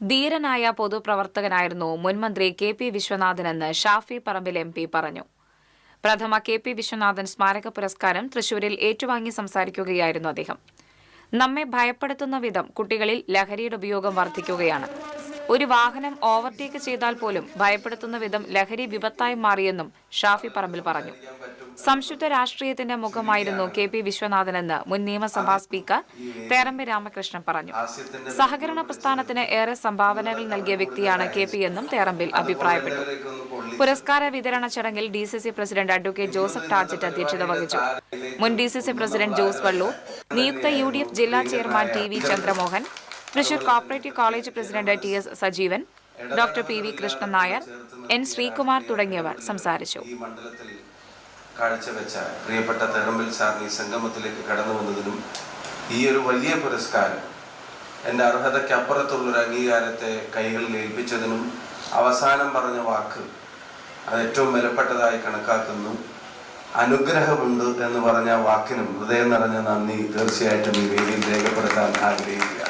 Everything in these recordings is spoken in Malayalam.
ധീരനായ പൊതുപ്രവർത്തകനായിരുന്നു മുൻമന്ത്രി കെ പി വിശ്വനാഥനെന്ന് ഷാഫി പറമ്പിൽ എം പറഞ്ഞു. പ്രഥമ കെ പി വിശ്വനാഥൻ സ്മാരക പുരസ്കാരം തൃശൂരിൽ ഏറ്റുവാങ്ങി സംസാരിക്കുകയായിരുന്നു അദ്ദേഹം. നമ്മെ ഭയപ്പെടുത്തുന്ന വിധം കുട്ടികളിൽ ലഹരിയുടെ ഉപയോഗം വർദ്ധിക്കുകയാണ്. ഒരു വാഹനം ഓവർടേക്ക് ചെയ്താൽ പോലും ഭയപ്പെടുത്തുന്ന വിധം ലഹരി വിപത്തായി മാറിയെന്നും ഷാഫി പറമ്പിൽ പറഞ്ഞു. സംശുദ്ധ രാഷ്ട്രീയത്തിന്റെ മുഖമായിരുന്നു കെ പി വിശ്വനാഥനെന്ന് മുൻ നിയമസഭാ സ്പീക്കർ പേരമ്പി രാമകൃഷ്ണൻ പറഞ്ഞു. സഹകരണ പ്രസ്ഥാനത്തിന് ഏറെ സംഭാവനകൾ നൽകിയ വ്യക്തിയാണ് കെ പി എന്നും തേരമ്പിൽ അഭിപ്രായപ്പെട്ടു. പുരസ്കാര വിതരണ ചടങ്ങിൽ D C C president advocate Joseph Tajet അധ്യക്ഷത വഹിച്ചു. മുൻ D C C president Jose Vallur നിയുക്ത യു ഡി എഫ് ജില്ലാ chairman T V Chandramohan Thrissur cooperative college president T S Sajeevan doctor P V Krishnan Nair N Sreekumar തുടങ്ങിയവർ സംസാരിച്ചു. കാഴ്ചവെച്ച പ്രിയപ്പെട്ട തെരമ്പിൽ സാറിന് ഈ സംഗമത്തിലേക്ക് കടന്നു വന്നതിനും ഈ ഒരു വലിയ പുരസ്കാരം എന്റെ അർഹതയ്ക്കപ്പുറത്തുള്ളൊരു അംഗീകാരത്തെ കൈകളിൽ ഏൽപ്പിച്ചതിനും അവസാനം പറഞ്ഞ വാക്ക് അത് ഏറ്റവും വിലപ്പെട്ടതായി കണക്കാക്കുന്നു. അനുഗ്രഹമുണ്ട് എന്ന് പറഞ്ഞ വാക്കിനും ഹൃദയം നിറഞ്ഞ നന്ദി. തീർച്ചയായിട്ടും ഈ വേദിയിൽ രേഖപ്പെടുത്താൻ ആഗ്രഹിക്കുക.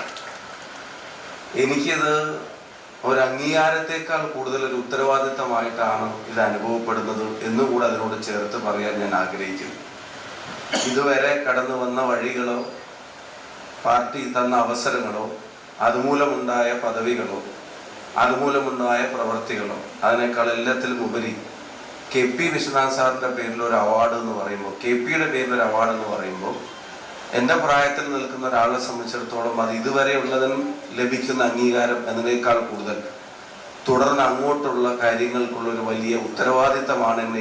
എനിക്കിത് ഒരു അംഗീകാരത്തെക്കാൾ കൂടുതൽ ഒരു ഉത്തരവാദിത്തമായിട്ടാണ് ഇത് അനുഭവപ്പെടുന്നത് എന്നുകൂടെ അതിനോട് ചേർത്ത് പറയാൻ ഞാൻ ആഗ്രഹിക്കുന്നു. ഇതുവരെ കടന്നു വന്ന വഴികളോ പാർട്ടി തന്ന അവസരങ്ങളോ അതുമൂലമുണ്ടായ പദവികളോ അതുമൂലമുണ്ടായ പ്രവർത്തികളോ അതിനേക്കാൾ എല്ലാത്തിലും ഉപരി കെ പി വിശ്വനാഥ് സാറിന്റെ പേരിൽ ഒരു അവാർഡ് എന്ന് പറയുമ്പോൾ കെ പിയുടെ പേരിൽ ഒരു അവാർഡ് എന്ന് പറയുമ്പോൾ എന്റെ പ്രായത്തിൽ നിൽക്കുന്ന ഒരാളെ സംബന്ധിച്ചിടത്തോളം അത് ഇതുവരെ ഉള്ളതിനും ലഭിക്കുന്ന അംഗീകാരം എന്നതിനേക്കാൾ കൂടുതൽ. തുടർന്ന് അങ്ങോട്ടുള്ള കാര്യങ്ങൾക്കുള്ള ഒരു വലിയ ഉത്തരവാദിത്തമാണ് എന്നെ